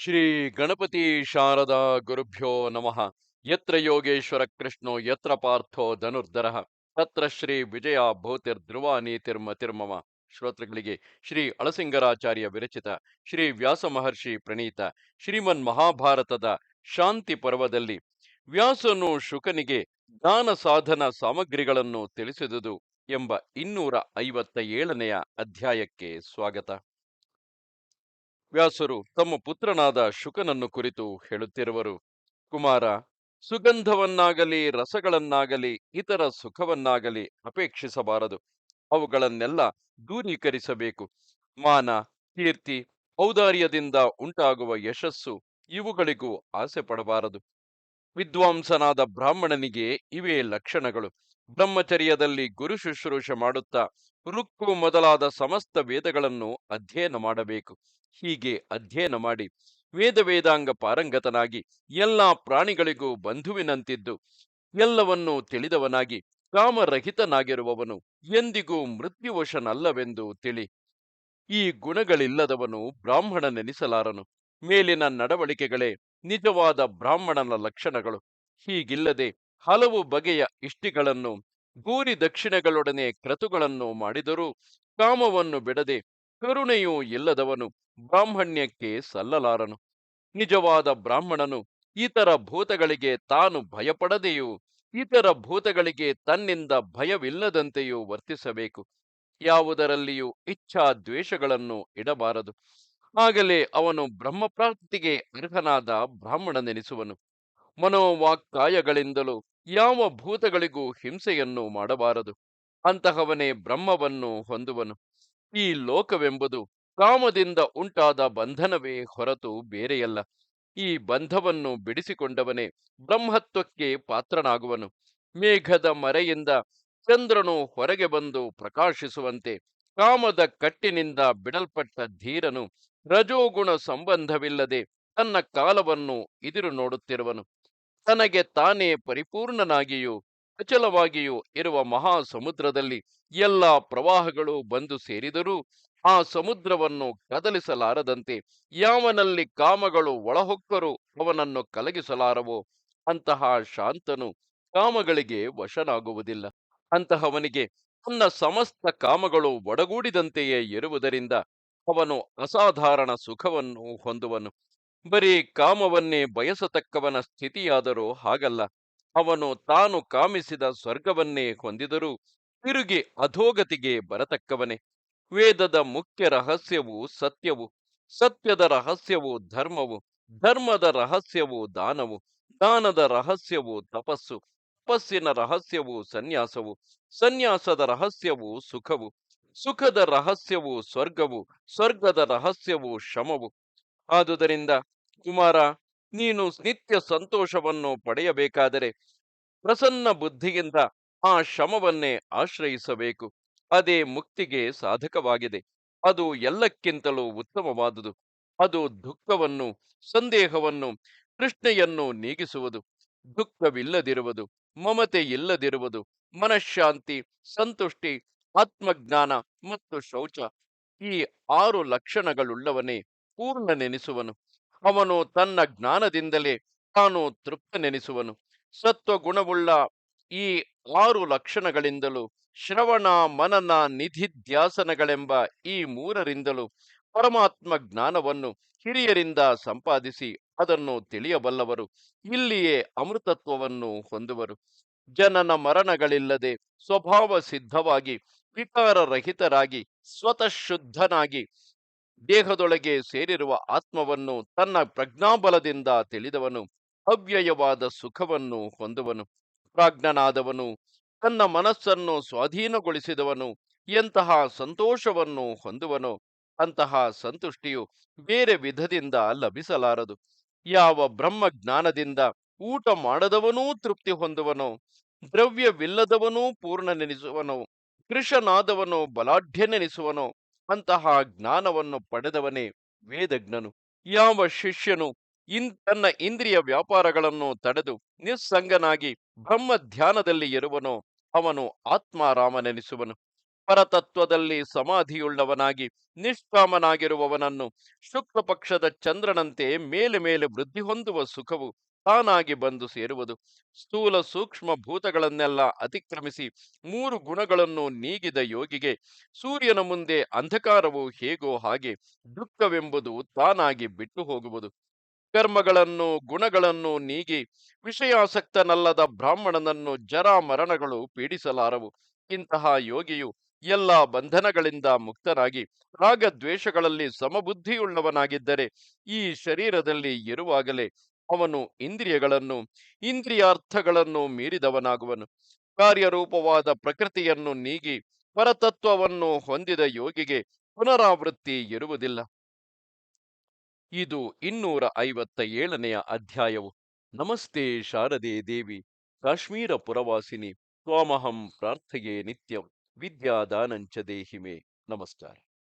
ಶ್ರೀ ಗಣಪತಿ ಶಾರದಾ ಗುರುಭ್ಯೋ ನಮಃ. ಯತ್ರ ಯೋಗೇಶ್ವರ ಕೃಷ್ಣೋ, ಯತ್ರ ಪಾರ್ಥೋ ಧನುರ್ಧರ. ತತ್ರ ಶ್ರೀ ವಿಜಯ ಭೂತಿರ್ ಧ್ರುವ ನೀತಿರ್ಮತಿರ್ಮಮ ಶ್ರೋತೃಗಳಿಗೆ ಶ್ರೀ ಅಳಸಿಂಗರಾಚಾರ್ಯ ವಿರಚಿತ, ಶ್ರೀ ವ್ಯಾಸ ಮಹರ್ಷಿ ಪ್ರಣೀತ, ಶ್ರೀಮನ್ ಮಹಾಭಾರತದ ಶಾಂತಿ ಪರ್ವದಲ್ಲಿ ವ್ಯಾಸನು ಶುಕನಿಗೆ ಜ್ಞಾನ ಸಾಧನ ಸಾಮಗ್ರಿಗಳನ್ನು ತಿಳಿಸಿದುದು ಎಂಬ ಇನ್ನೂರ ಐವತ್ತ ಏಳನೆಯ ಅಧ್ಯಾಯಕ್ಕೆ ಸ್ವಾಗತ. ವ್ಯಾಸರು ತಮ್ಮ ಪುತ್ರನಾದ ಶುಕನನ್ನು ಕುರಿತು ಹೇಳುತ್ತಿರುವರು, ಕುಮಾರ, ಸುಗಂಧವನ್ನಾಗಲಿ, ರಸಗಳನ್ನಾಗಲಿ, ಇತರ ಸುಖವನ್ನಾಗಲಿ ಅಪೇಕ್ಷಿಸಬಾರದು. ಅವುಗಳನ್ನೆಲ್ಲ ದೂರೀಕರಿಸಬೇಕು. ಮಾನ, ಕೀರ್ತಿ, ಔದಾರ್ಯದಿಂದ ಉಂಟಾಗುವ ಯಶಸ್ಸು ಇವುಗಳಿಗೂ ಆಸೆ ಪಡಬಾರದು ವಿದ್ವಾಂಸನಾದ ಬ್ರಾಹ್ಮಣನಿಗೆ ಇವೇ ಲಕ್ಷಣಗಳು. ಬ್ರಹ್ಮಚರ್ಯದಲ್ಲಿ ಗುರು ಶುಶ್ರೂಷೆ ಮಾಡುತ್ತಾ ರುಕ್ಕು ಮೊದಲಾದ ಸಮಸ್ತ ವೇದಗಳನ್ನು ಅಧ್ಯಯನ ಮಾಡಬೇಕು. ಹೀಗೆ ಅಧ್ಯಯನ ಮಾಡಿ ವೇದ ವೇದಾಂಗ ಪಾರಂಗತನಾಗಿ ಎಲ್ಲ ಪ್ರಾಣಿಗಳಿಗೂ ಬಂಧುವಿನಂತಿದ್ದು, ಎಲ್ಲವನ್ನೂ ತಿಳಿದವನಾಗಿ ಕಾಮರಹಿತನಾಗಿರುವವನು ಎಂದಿಗೂ ಮೃತ್ಯುವಶನಲ್ಲವೆಂದು ತಿಳಿ. ಈ ಗುಣಗಳಿಲ್ಲದವನು ಬ್ರಾಹ್ಮಣನೆನಿಸಲಾರನು ಮೇಲಿನ ನಡವಳಿಕೆಗಳೇ ನಿಜವಾದ ಬ್ರಾಹ್ಮಣನ ಲಕ್ಷಣಗಳು. ಹೀಗಿಲ್ಲದೆ ಹಲವು ಬಗೆಯ ಇಷ್ಟಿಗಳನ್ನು ಗೂರಿ ದಕ್ಷಿಣೆಗಳೊಡನೆ ಕ್ರತುಗಳನ್ನು ಮಾಡಿದರೂ ಕಾಮವನ್ನು ಬಿಡದೆ ಕರುಣೆಯೂ ಇಲ್ಲದವನು ಬ್ರಾಹ್ಮಣ್ಯಕ್ಕೆ ಸಲ್ಲಲಾರನು. ನಿಜವಾದ ಬ್ರಾಹ್ಮಣನು ಇತರ ಭೂತಗಳಿಗೆ ತಾನು ಭಯಪಡದೆಯೂ ಇತರ ಭೂತಗಳಿಗೆ ತನ್ನಿಂದ ಭಯವಿಲ್ಲದಂತೆಯೂ ವರ್ತಿಸಬೇಕು. ಯಾವುದರಲ್ಲಿಯೂ ಇಚ್ಛಾ ದ್ವೇಷಗಳನ್ನು ಇಡಬಾರದು. ಆಗಲೇ ಅವನು ಬ್ರಹ್ಮಪ್ರಾಪ್ತಿಗೆ ಅರ್ಹನಾದ ಬ್ರಾಹ್ಮಣನೆನಿಸುವನು. ಮನೋವಾಕ್ಕಾಯಗಳಿಂದಲೂ ಯಾವ ಭೂತಗಳಿಗೂ ಹಿಂಸೆಯನ್ನು ಮಾಡಬಾರದು. ಅಂತಹವನೇ ಬ್ರಹ್ಮವನ್ನು ಹೊಂದುವನು. ಈ ಲೋಕವೆಂಬುದು ಕಾಮದಿಂದ ಉಂಟಾದ ಬಂಧನವೇ ಹೊರತು ಬೇರೆಯಲ್ಲ. ಈ ಬಂಧವನ್ನು ಬಿಡಿಸಿಕೊಂಡವನೇ ಬ್ರಹ್ಮತ್ವಕ್ಕೆ ಪಾತ್ರನಾಗುವನು. ಮೇಘದ ಮರೆಯಿಂದ ಚಂದ್ರನು ಹೊರಗೆ ಬಂದು ಪ್ರಕಾಶಿಸುವಂತೆ ಕಾಮದ ಕಟ್ಟಿನಿಂದ ಬಿಡಲ್ಪಟ್ಟ ಧೀರನು ರಜೋಗುಣ ಸಂಬಂಧವಿಲ್ಲದೆ ತನ್ನ ಕಾಲವನ್ನು ಇದಿರು ನೋಡುತ್ತಿರುವನು. ತನಗೆ ತಾನೇ ಪರಿಪೂರ್ಣನಾಗಿಯೂ, ಅಚಲವಾಗಿಯೂ ಇರುವ ಮಹಾ ಸಮುದ್ರದಲ್ಲಿ ಎಲ್ಲ ಪ್ರವಾಹಗಳು ಬಂದು ಸೇರಿದರೂ ಆ ಸಮುದ್ರವನ್ನು ಕದಲಿಸಲಾರದಂತೆ ಯಾವನಲ್ಲಿ ಕಾಮಗಳು ಒಳಹೊಕ್ಕರೂ ಅವನನ್ನು ಕಲಗಿಸಲಾರವೋ, ಅಂತಹ ಶಾಂತನು ಕಾಮಗಳಿಗೆ ವಶನಾಗುವುದಿಲ್ಲ. ಅಂತಹವನಿಗೆ ತನ್ನ ಸಮಸ್ತ ಕಾಮಗಳು ಒಡಗೂಡಿದಂತೆಯೇ ಇರುವುದರಿಂದ ಅವನು ಅಸಾಧಾರಣ ಸುಖವನ್ನು ಹೊಂದುವನು. ಬರೀ ಕಾಮವನ್ನೇ ಬಯಸತಕ್ಕವನ ಸ್ಥಿತಿಯಾದರೂ ಹಾಗಲ್ಲ. ಅವನು ತಾನು ಕಾಮಿಸಿದ ಸ್ವರ್ಗವನ್ನೇ ಹೊಂದಿದರೂ ತಿರುಗಿ ಅಧೋಗತಿಗೆ ಬರತಕ್ಕವನೇ. ವೇದದ ಮುಖ್ಯ ರಹಸ್ಯವು ಸತ್ಯವು, ಸತ್ಯದ ರಹಸ್ಯವು ಧರ್ಮವು, ಧರ್ಮದ ರಹಸ್ಯವು ದಾನವು, ದಾನದ ರಹಸ್ಯವು ತಪಸ್ಸು, ತಪಸ್ಸಿನ ರಹಸ್ಯವು ಸನ್ಯಾಸವು, ಸನ್ಯಾಸದ ರಹಸ್ಯವು ಸುಖವು, ಸುಖದ ರಹಸ್ಯವು ಸ್ವರ್ಗವು, ಸ್ವರ್ಗದ ರಹಸ್ಯವು ಶಮವು ಆದುದರಿಂದ ಕುಮಾರ, ನೀನು ನಿತ್ಯ ಸಂತೋಷವನ್ನು ಪಡೆಯಬೇಕಾದರೆ ಪ್ರಸನ್ನ ಬುದ್ಧಿಯಿಂದ ಆ ಶಮವನ್ನೇ ಆಶ್ರಯಿಸಬೇಕು. ಅದೇ ಮುಕ್ತಿಗೆ ಸಾಧಕವಾಗಿದೆ. ಅದು ಎಲ್ಲಕ್ಕಿಂತಲೂ ಉತ್ತಮವಾದುದು. ಅದು ದುಃಖವನ್ನು, ಸಂದೇಹವನ್ನು ಕೃಷ್ಣೆಯನ್ನು ನೀಗಿಸುವುದು. ದುಃಖವಿಲ್ಲದಿರುವುದು, ಮಮತೆ ಇಲ್ಲದಿರುವುದು, ಮನಃಶಾಂತಿ, ಸಂತುಷ್ಟಿ, ಆತ್ಮಜ್ಞಾನ ಮತ್ತು ಶೌಚ ಈ ಆರು ಲಕ್ಷಣಗಳುಳ್ಳವನೇ ಪೂರ್ಣನೆನಿಸುವನು. ಅವನು ತನ್ನ ಜ್ಞಾನದಿಂದಲೇ ತಾನು ತೃಪ್ತನೆನಿಸುವನು. ಸತ್ವಗುಣವುಳ್ಳ ಈ ಆರು ಲಕ್ಷಣಗಳಿಂದಲೂ ಶ್ರವಣ, ಮನನ ನಿಧಿಧ್ಯಾಸನಗಳೆಂಬ ಈ ಮೂರರಿಂದಲೂ ಪರಮಾತ್ಮ ಜ್ಞಾನವನ್ನು ಹಿರಿಯರಿಂದ ಸಂಪಾದಿಸಿ ಅದನ್ನು ತಿಳಿಯಬಲ್ಲವರು, ಇಲ್ಲಿಯೇ ಅಮೃತತ್ವವನ್ನು ಹೊಂದುವರು. ಜನನ ಮರಣಗಳಿಲ್ಲದೆ ಸ್ವಭಾವ ಸಿದ್ಧವಾಗಿ ವಿಕಾರರಹಿತರಾಗಿ ಸ್ವತಃ ಶುದ್ಧನಾಗಿ ದೇಹದೊಳಗೆ ಸೇರಿರುವ ಆತ್ಮವನ್ನು ತನ್ನ ಪ್ರಜ್ಞಾಬಲದಿಂದ ತಿಳಿದವನು ಅವ್ಯಯವಾದ ಸುಖವನ್ನು ಹೊಂದುವನು, ಪ್ರಾಜ್ಞನಾದವನು, ತನ್ನ ಮನಸ್ಸನ್ನು ಸ್ವಾಧೀನಗೊಳಿಸಿದವನು, ಎಂತಹ ಸಂತೋಷವನ್ನು ಹೊಂದುವನು ಅಂತಹ ಸಂತುಷ್ಟಿಯು ಬೇರೆ ವಿಧದಿಂದ ಲಭಿಸಲಾರದು. ಯಾವ ಬ್ರಹ್ಮ ಜ್ಞಾನದಿಂದ ಊಟ ಮಾಡದವನೂ ತೃಪ್ತಿ ಹೊಂದುವನು, ದ್ರವ್ಯವಿಲ್ಲದವನೂ ಪೂರ್ಣನೆನಿಸುವನೋ, ಕೃಷನಾದವನು ಬಲಾಢ್ಯನೆನಿಸುವನೋ ಅಂತಹ ಜ್ಞಾನವನ್ನು ಪಡೆದವನೇ ವೇದಜ್ಞನು. ಯಾವ ಶಿಷ್ಯನು ಇನ್ ತನ್ನ ಇಂದ್ರಿಯ ವ್ಯಾಪಾರಗಳನ್ನು ತಡೆದು ನಿಸ್ಸಂಗನಾಗಿ ಬ್ರಹ್ಮ ಧ್ಯಾನದಲ್ಲಿ ಇರುವನೋ ಅವನು ಆತ್ಮಾರಾಮನೆನಿಸುವನು. ಪರತತ್ವದಲ್ಲಿ ಸಮಾಧಿಯುಳ್ಳವನಾಗಿ ನಿಷ್ಕಾಮನಾಗಿರುವವನನ್ನು ಶುಕ್ಲ ಪಕ್ಷದ ಚಂದ್ರನಂತೆ ಮೇಲೆ ಮೇಲೆ ವೃದ್ಧಿ ಹೊಂದುವ ಸುಖವು ತಾನಾಗಿ ಬಂದು ಸೇರುವುದು. ಸ್ಥೂಲ ಸೂಕ್ಷ್ಮ ಭೂತಗಳನ್ನೆಲ್ಲ ಅತಿಕ್ರಮಿಸಿ ಮೂರು ಗುಣಗಳನ್ನು ನೀಗಿದ ಯೋಗಿಗೆ ಸೂರ್ಯನ ಮುಂದೆ ಅಂಧಕಾರವು ಹೇಗೋ ಹಾಗೆ ದುಃಖವೆಂಬುದು ತಾನಾಗಿ ಬಿಟ್ಟು ಹೋಗುವುದು. ಕರ್ಮಗಳನ್ನು, ಗುಣಗಳನ್ನು ನೀಗಿ ವಿಷಯಾಸಕ್ತನಲ್ಲದ ಬ್ರಾಹ್ಮಣನನ್ನು ಜರ ಮರಣಗಳು ಪೀಡಿಸಲಾರವು. ಇಂತಹ ಯೋಗಿಯು ಎಲ್ಲ ಬಂಧನಗಳಿಂದ ಮುಕ್ತನಾಗಿ ರಾಗದ್ವೇಷಗಳಲ್ಲಿ ಸಮಬುದ್ಧಿಯುಳ್ಳವನಾಗಿದ್ದರೆ ಈ ಶರೀರದಲ್ಲಿ ಇರುವಾಗಲೇ ಅವನು ಇಂದ್ರಿಯಗಳನ್ನು, ಇಂದ್ರಿಯಾರ್ಥಗಳನ್ನು ಮೀರಿದವನಾಗುವನು. ಕಾರ್ಯರೂಪವಾದ ಪ್ರಕೃತಿಯನ್ನು ನೀಗಿ ಪರತತ್ವವನ್ನು ಹೊಂದಿದ ಯೋಗಿಗೆ ಪುನರಾವೃತ್ತಿ ಇರುವುದಿಲ್ಲ. ಇದು ಇನ್ನೂರ ಐವತ್ತ ಏಳನೆಯ ಅಧ್ಯಾಯವು. ನಮಸ್ತೆ ಶಾರದೆ ದೇವಿ, ಕಾಶ್ಮೀರ ಪುರವಾಸಿನಿ, ತ್ವಾಮಹಂ ಪ್ರಾರ್ಥಯೇ ನಿತ್ಯಂ, ವಿದ್ಯಾದಾನಂಚ ದೇಹಿಮೆ. ನಮಸ್ಕಾರ.